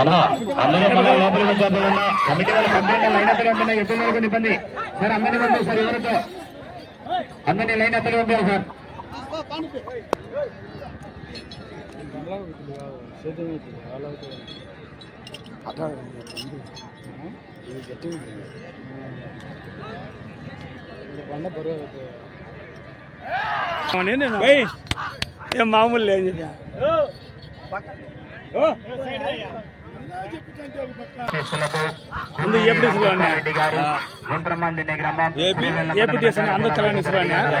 అన్నా అందరూ మళ్ళీ లోపలికి వచ్చేద్దామన్నా కమిటీ వాళ్ళు కంప్లైంట్ లైన్ ఎత్తలు ఉంటున్నా ఎప్పుడు వరకు ఇబ్బంది. సార్ అందరినీ పంపి సార్ ఎవరితో? అందరినీ లైన్ ఎత్తలు పంపారు సార్. మామూలు లేదు ముందు రెడ్డి గారు గుంట్రమందిని గ్రామం తెలంగాణ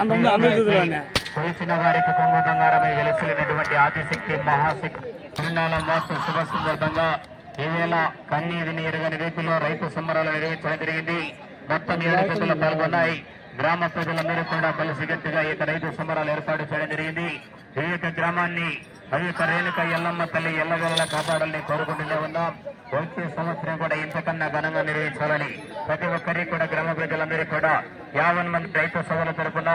అందరూ తెలిసిన వారికి కొంగు బంగారమై ఆదిశక్తి మహాశక్తి శుభ సందర్భంగా ఈవేళ కన్నీది ఎరుగని రైతు సంబరాలు నిర్వహించడం జరిగింది మొత్తం ఏడు జతలు పాల్గొన్నాయి గ్రామ ప్రజలందరూ కూడా కలిసిగట్టుగా ఈ యొక్క రైతు సంబరాలు ఏర్పాటు చేయడం జరిగింది. ఈ యొక్క గ్రామాన్ని ఆ రేణుక ఎల్లమ్మ తల్లి ఎల్లగల్ల కాపాడాలని కోరుకుంటూనే ఉన్నాం. వచ్చే సంవత్సరం కూడా ఇంతకన్నా ఘనంగా నిర్వహించాలని ప్రతి ఒక్కరికి కూడా గ్రామ ప్రజలందరికీ కూడా యాభై మంది రైతు సభల తరపున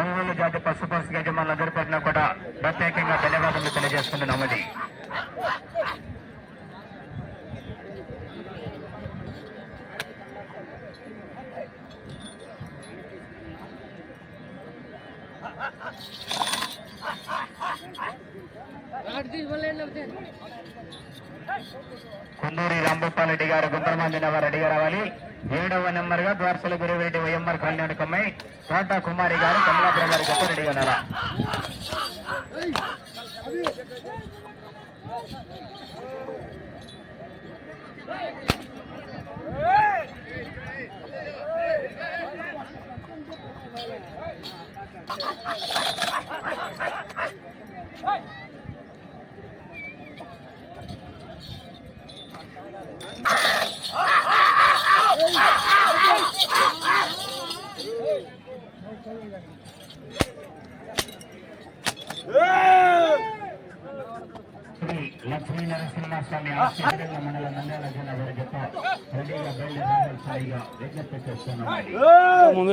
ఒంగోలు జాతి పశు పశు యజమానులందరి తరపున కూడా ప్రత్యేకంగా ధన్యవాదాలు తెలియజేస్తున్నామని కుందూరి రాంభూపాలరెడ్డి గారు గుండ్రమంది నగర్ రెడ్డిగా రావాలి ఏడవ నెంబర్ గా ద్వారసల గురువరెడ్డి వైఎంఆర్ కళ్యాణ్ కమ్మాయి తోట కుమారి గారు కమలాపురం గారి గొప్ప రెడ్డిగా ఉన్నారా శ్రీ నరసింహస్వామి ఆశీర్వాదంగా మండల నంద్యాల జిల్లా వారి జత రెడీగా బయలుదేరాల్సిందిగా విజ్ఞప్తి చేస్తున్నాం ముందు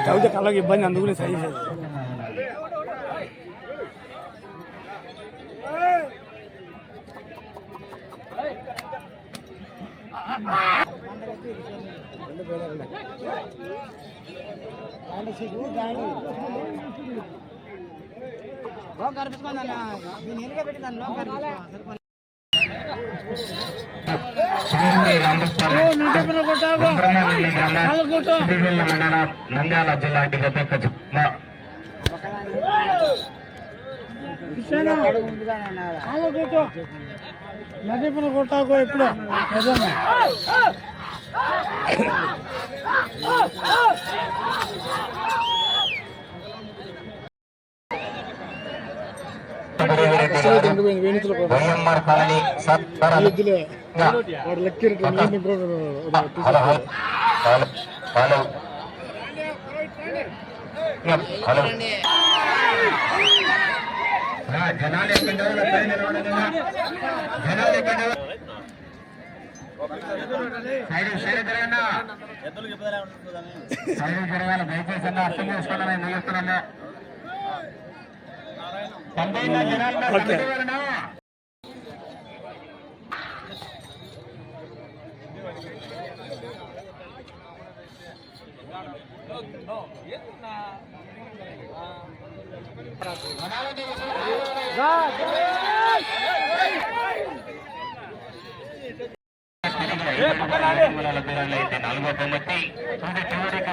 చదివితే కళ్ళకి ఇబ్బంది అందుకునే సరి చేయాలి స్వామి రామస్వామి గుండ్రమల్లి గ్రామం సిరివెల్ల మండలం నంద్యాల జిల్లా జత నదీపున కొట్టాకో ఎప్పుడు నిజమే వైఎంఆర్ కాలనీ లెక్కిరట్టు హలో హలో హలో. జనాలు ఎక్కడ పైన నిలబడగా జనాలు ఎక్కడ సైడ్ సైడ్ జరగండి సైడ్ జరగాలి. దయచేసి అర్థం జనాలు ఉన్నారు, ఓకే. పంపే వాళ్ళను. అయితే నాలుగో బొమ్మతి తుది చివరికి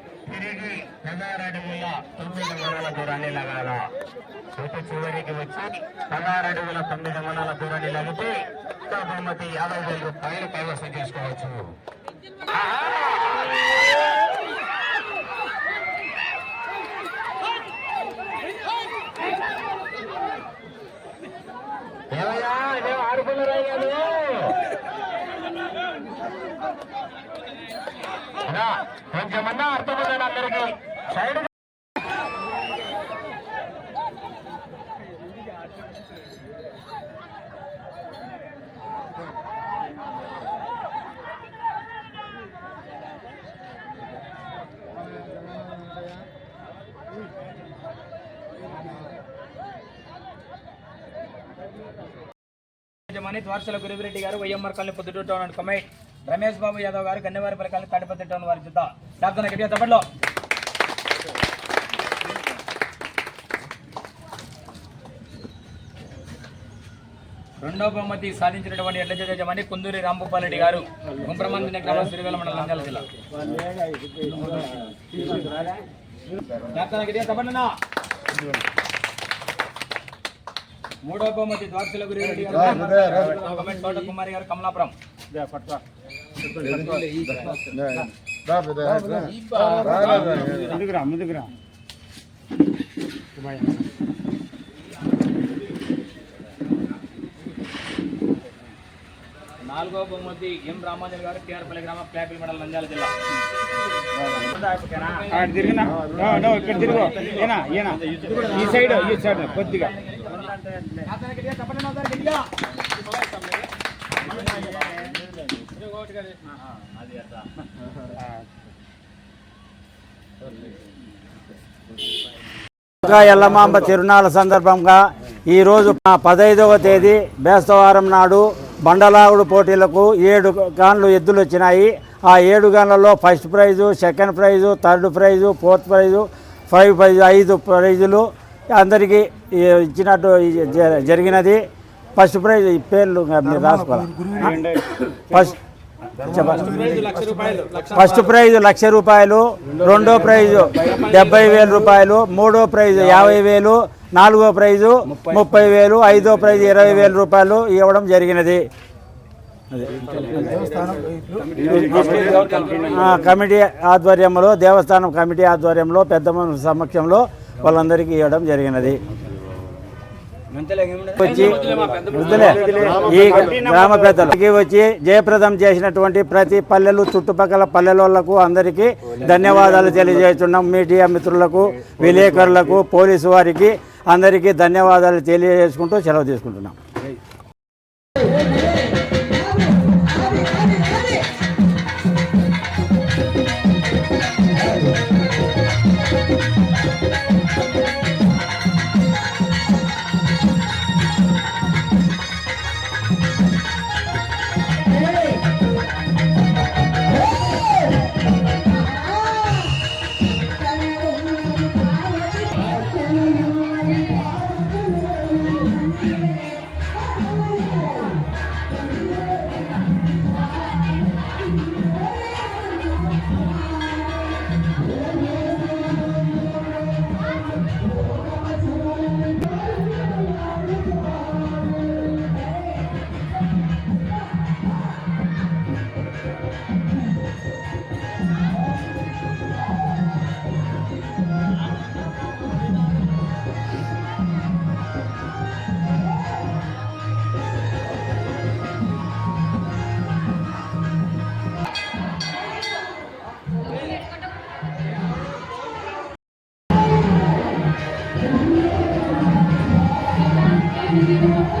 తిరిగి పదారడుగుల తొమ్మిది మణాల దూరాన్ని లగాల. ఒక చివరికి వచ్చి పదారడుగుల తొమ్మిది మణాల దూరాన్ని లగితే ఇంకా బహుమతి యాభై వేలు రూపాయలు కైవసం చేసుకోవచ్చు. ఏమయ్యా? అన్నా, కొంచెమన్నా అర్థమవుతుంది అందరికి సైడ్ యజమాని ద్వారసల Guruvireddy garu YMR colony Proddatur town and committee Ramesh Babu Yadav garu గన్నవారి పలకాలి తాడిపత్రి టౌన్ వారి జుద్ద డాక్టర్ గట్టిగా తప్పట్లో రెండో బహుమతి సాధించినటువంటి ఎడ్ల జత యజమాని కుందూరి రాంభూపాల్ రెడ్డి గారు. గుంప్రమందిన గ్రామం సిరివేల మండలం నంద్యాల జిల్లా. డాక్టర్ గట్టిగా తప్పట్లనా మూడో బహుమతి గురువిరెడ్డి గారు. తోట కుమారి గారు కమలాపురం. ముందుకురా ముందుకురా నాలుగో బహుమతి ఎం రామాంజన్ గారు కేఆర్పల్లి గ్రామం ప్లాపిల్ మండలం నంద్యాల జిల్లా. తిరిగినా? నో, నో, ఇక్కడ తిరుగు. ఏనా ఏనా ఈ సైడ్ ఈ సైడ్ కొద్దిగా. దుర్గా ఎల్లమాంబ తిరునాళ్ళ సందర్భంగా ఈరోజు మా పదైదవ తేదీ బేస్తవారం నాడు బండలాగుడు పోటీలకు ఏడు గాన్లు ఎద్దులు వచ్చినాయి ఆ ఏడు గాన్లలో first prize second prize third prize fourth prize five prize ఐదు ప్రైజులు అందరికీ ఇచ్చినట్టు జరిగినది. ఫస్ట్ ప్రైజ్ ఈ పేర్లు రాసుకోవాలి? ఫస్ట్ ఫస్ట్ ప్రైజ్ లక్ష రూపాయలు రెండో ప్రైజ్ డెబ్బై వేల రూపాయలు మూడో ప్రైజ్ యాభై వేలు నాలుగో ప్రైజు ముప్పై వేలు ఐదో ప్రైజ్ ఇరవై వేల రూపాయలు ఇవ్వడం జరిగినది. కమిటీ ఆధ్వర్యంలో దేవస్థానం కమిటీ ఆధ్వర్యంలో పెద్ద సమక్షంలో వాళ్ళందరికీ ఇవ్వడం జరిగినది. వచ్చి ఈ గ్రామ పెద్దలకి వచ్చి జయప్రదం చేసినటువంటి ప్రతి పల్లెలు చుట్టుపక్కల పల్లెలకు అందరికీ ధన్యవాదాలు తెలియజేస్తున్నాం. మీడియా మిత్రులకు విలేకరులకు పోలీసు వారికి అందరికీ ధన్యవాదాలు తెలియజేసుకుంటూ సెలవు తీసుకుంటున్నాం. Gracias.